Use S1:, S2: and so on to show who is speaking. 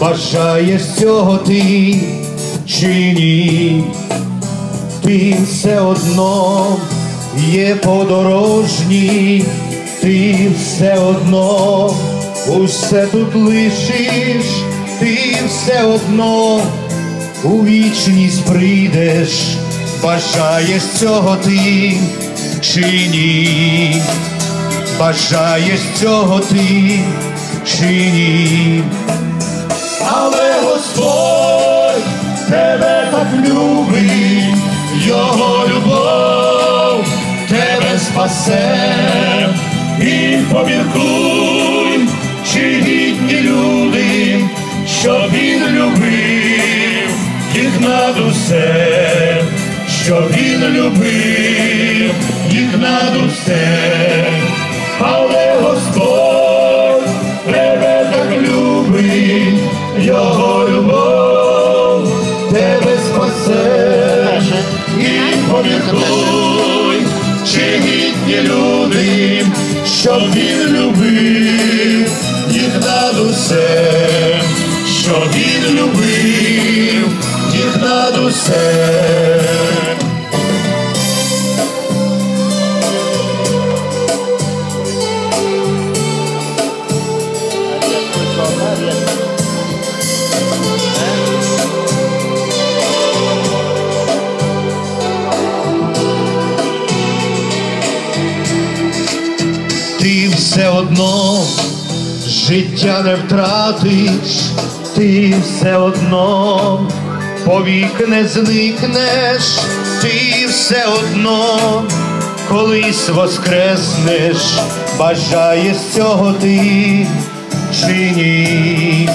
S1: бажаєш цього ти чи ні, ти все одно є подорожній, ти все одно усе тут лишиш, ти все одно у вічність прийдеш, бажаєш цього ти чи ні, бажаєш цього ти чи ні. Любить, Його любов тебе спасе, і поміркуй, чи гідні люди, що він любив їх над усе, що він любив їх над усе, але Господь тебе так любить, його поміркуй, чи гідні люди, що він любив їх над усе, що він любив їх над усе. Ти все одно життя не втратиш, ти все одно повік не зникнеш, ти все одно колись воскреснеш, бажаєш цього ти чи ні.